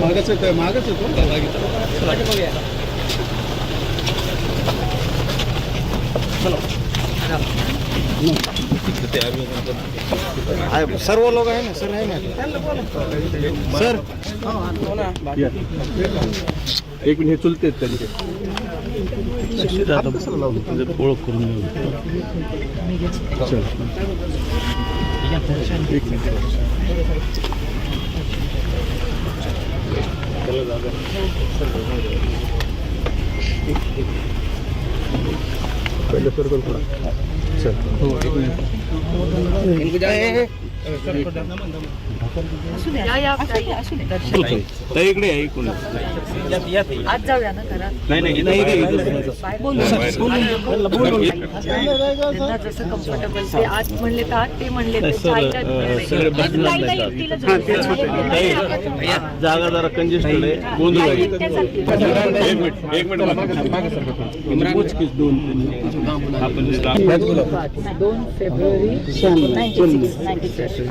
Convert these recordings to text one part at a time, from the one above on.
मागच येतोय मागच येतो. आहे, सर्व लोक आहे ना? सर आहे ना? सर. एक मिनिट हे चुलते आहेत त्यांचे ओळख करून एक मिनिट. पहिलं सर्कल थोडा चल हो एक मिनिट. असू. तर इकडे इकडून आज जाऊया ना घरात. नाही नाही इथे इथे बाय बोलू त्यांना जसं कम्फर्टेबल ते आज म्हणले तर आज ते म्हणले तर सर, नाही. जागा जरा कंजेस्टेड आहे. गोंधळ आहे. एक मिनिट एक मिनिट मोजकीच दोन तीन आपण दोन फेब्रुवारी 96,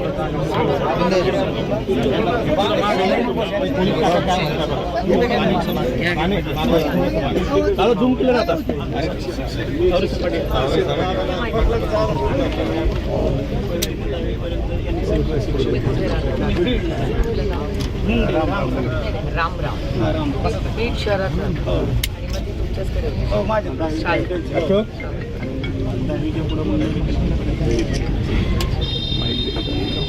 मागे झूम केलं आता राम राम. बीड शहरात तुमच्याचकडे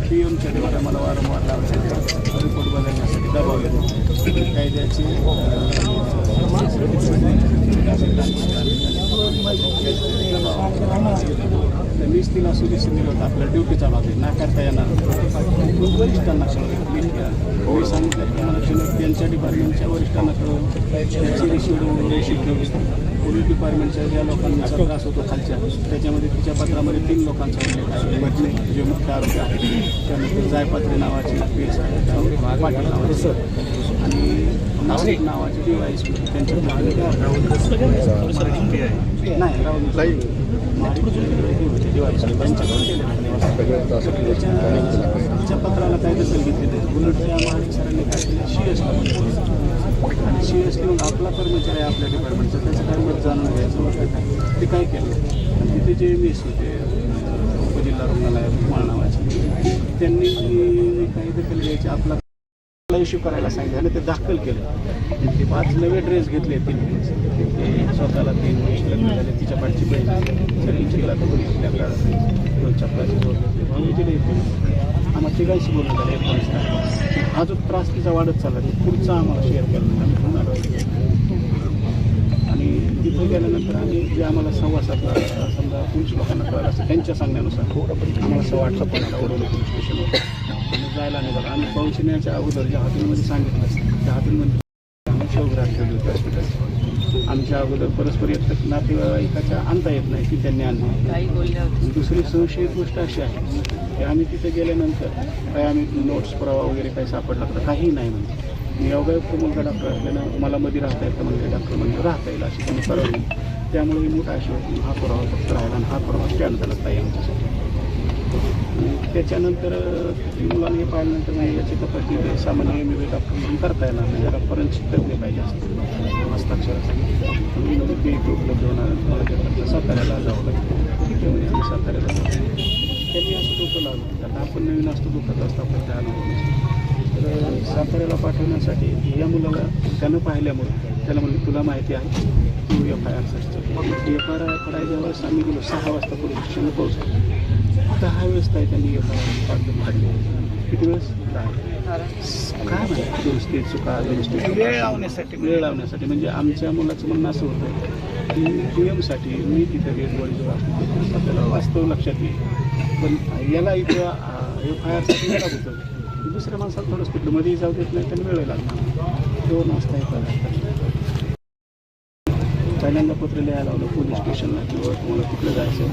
पीएमच्या द्वारा मला वारंवार लावण्यासाठी रिपोर्ट बदलण्यासाठी दबाव येतो कायद्याची अं, मीच तिला सुदेश दिलं होतं आपल्या ड्युटीचा भाग आहे नाकारता येणार वरिष्ठांना कळवलं मी मी सांगितलं मला त्यांच्या डिपार्टमेंटच्या वरिष्ठांना कळवलं त्याची रिसिव्ह रेशीट पोलीस डिपार्टमेंटच्या ज्या लोकांचा त्रास होतो खालच्या त्याच्यामध्ये तिच्या पत्रामध्ये तीन लोकांचा उल्लेख आहे मधले जे मुख्य आरोपी आहेत त्यानंतर जायपात्रे नावाची पी एस आहे पाटील नावाचे आणि नावाचे डी वाय एस पी त्यांच्या नाही राहुल तिच्या पत्राला काय दखल घेतली नाही उलट महाडिक सरांनी काय केलं शी एस आणि शी एस मग आपला कर्मचारी आहे. आपल्या डिपार्टमेंटचा त्याचं काय मत जाणून घ्यायचं होतं ते काय केलं तिथे जे मिस होते उपजिल्हा रुग्णालय माळ नावाचे त्यांनी काही दखल घ्यायची आपला इश्यू करायला सांगितलं. आणि ते दाखल केलं. ते पाच नवे ड्रेस घेतले तीन ते स्वतःला तीन वर्ष लग्न झाले तिच्या पाठची बहीण सगळीची लाख आपल्याला दोन चपलाची जोड घेतली म्हणून आम्हाला तिघांशी बोलून झाले एकोणीस हा जो त्रास तिचा वाढत चालला. ते पुढचा आम्हाला शेअर केला आम्ही पुन्हा तिथे गेल्यानंतर आम्ही जे आम्हाला सव्वा सातला समजा पोलीस लोकांना कळलं असतं त्यांच्या सांगण्यानुसार आम्हाला सव्वा आठला पॉईंटला उडवलं पोलीस स्टेशनवर. आणि जायला निघालं आम्ही पोहोचण्याच्या अगोदर ज्या हॉटेलमध्ये सांगितलं असतं त्या हॉटेलमध्ये आम्ही शवग्रास ठेवली होती हॉस्पिटल आमच्या अगोदर परस्पर एक नातेवाईकाच्या आणता येत नाही ती त्यांनी आणली. दुसरी संशयित गोष्ट अशी आहे की आम्ही तिथे गेल्यानंतर काय आम्ही नोट्स पुरावा वगैरे काही सापडला तर काहीही नाही म्हणजे योगायुक्त मुलगा डॉक्टर असल्यानं मला मध्ये राहता येतं म्हणजे डॉक्टर म्हणजे राहता येईल अशी त्यांनी परवानगी त्यामुळे ही मोठा अशी हा पुरावा फक्त राहिला आणि हा पुरावा स्टँड झाला ताई आमच्यासाठी. त्याच्यानंतर मुलांनी हे पाहिल्यानंतर नाही याची तपासणी सामान्य एम बी डॉक्टर म्हणून करता येणार नाही. जरापर्यंत फॉरेन्सिक पाहिजे असतं. हस्ताक्षरासाठी. मी ते उपलब्ध होणार मला त्याकरता साताऱ्याला जावं लागतं ठीक आहे म्हणजे साताऱ्याला जातो त्यांनी असं डोकं लागलं आता आपण नवीन असतो डोक्यात असतो आपण त्या अनुभव तर साताऱ्याला पाठवण्यासाठी या मुलाला त्यानं पाहिल्यामुळे त्याला म्हणलं तुला माहिती आहे तू F I R search F I R करायच्या वेळेस आम्ही गेलो सहा वाजता पोलीस स्टेशनला पोहोचलो. दहा वेळेस काय त्यांनी एफ आय आर काढले किती वेळेस? काय माहिती दुरुस्ती चुका दुरुस्ती वेळ लावण्यासाठी. वेळ लावण्यासाठी. म्हणजे आमच्या मुलाचं म्हणणं असं होतं की पी एमसाठी मी तिथे रेड बॉडीजवळ असतो आपल्याला वास्तव लक्षात येईल. पण याला इथं एफ आय आरसाठी याला होतं दुसऱ्या माणसाला थोडं स्पीडमध्ये जाऊ देत नाही त्यांना वेळ लागणार. दोन वाजता येतात. पहिल्यांदा पत्र लिहायला लावलं पोलीस स्टेशनला किंवा तुम्हाला कुठलं जायचं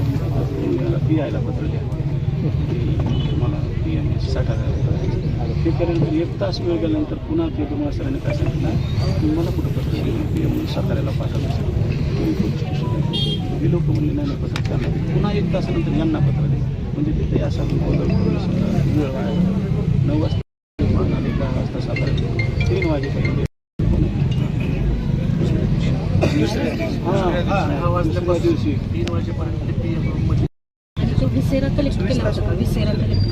तुम्ही पी आयला पत्र लिहा. तुम्हाला पी एम एस साठ हजार ते करेल एक तास वेळ गेल्यानंतर पुन्हा ते तुम्हाला सरांनी काय सांगितलं? तुम्ही मला कुठं पत्र लिहिलं पी एम साताऱ्याला पाठवलं. सर तुम्ही पोलीस स्टेशनला हे लोक म्हणले नाही पत्र त्यांना पुन्हा एक तासानंतर यांना पत्र दिलं म्हणजे तिथे असा वेळ. नऊ वाजता आले दहा वाजता साताऱ्यात तीन वाजेपर्यंत दुसऱ्या दिवशी. तीन विसेरा कलेक्ट केला होता विसेरा कलेक्ट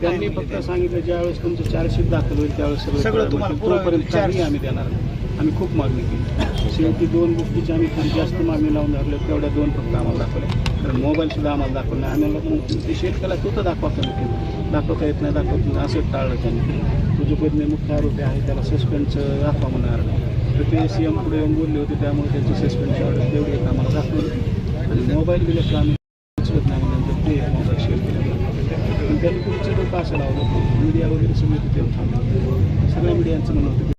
त्यांनी फक्त सांगितलं ज्यावेळेस तुमचं चार्जशीट दाखल होईल त्यावेळेस सगळं तुम्हाला तोपर्यंत काही आम्ही देणार. आम्ही खूप मागणी केली. शेवटी दोन गोष्टीची आम्ही खूप जास्त मागणी लावून धरले तेवढ्या दोन फक्त आम्हाला दाखवल्या. कारण मोबाईलसुद्धा आम्हाला दाखवला नाही. आम्हाला पण ते शेत तो तर दाखवा केलं. दाखवता येत नाही दाखवत नाही. असं टाळलं त्यांनी. तुझे पत्नी मुख्य आरोपी आहे त्याला सस्पेंडचं दाखवा म्हणणार तर ते सी एम पुढे येऊन बोलले होते त्यामुळे त्यांची सस्पेंडची ऑर्डर तेवढी एक आम्हाला दाखवली. आणि मोबाईल दिल्याशिवाय आम्ही उचलत नाही नंतर ते मोबाईल शेअर केले. त्यांनी पुढचं लोक असं लावलं. मीडिया वगैरे सगळे तिथे थांबले. सगळ्या मीडियांचं म्हणणं होतं